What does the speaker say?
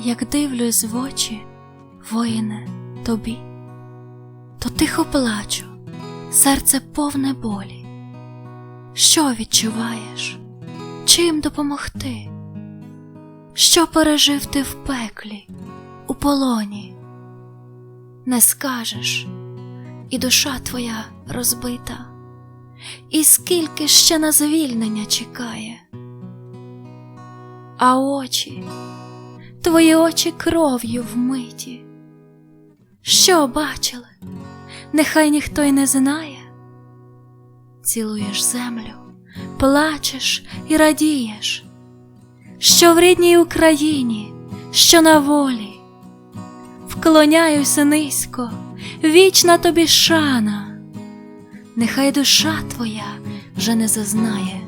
як дивлюсь в очі, воїне, тобі, то тихо плачу, серце повне болі. Що відчуваєш? Чим допомогти? Що пережив ти в пеклі, у полоні? Не скажеш, і душа твоя розбита, і скільки ще на звільнення чекає. А очі, твої очі кров'ю вмиті. Що бачили? Нехай ніхто й не знає. Цілуєш землю, плачеш і радієш, що в рідній Україні, що на волі, вклоняюся низько, вічна тобі шана, нехай душа твоя вже не зазнає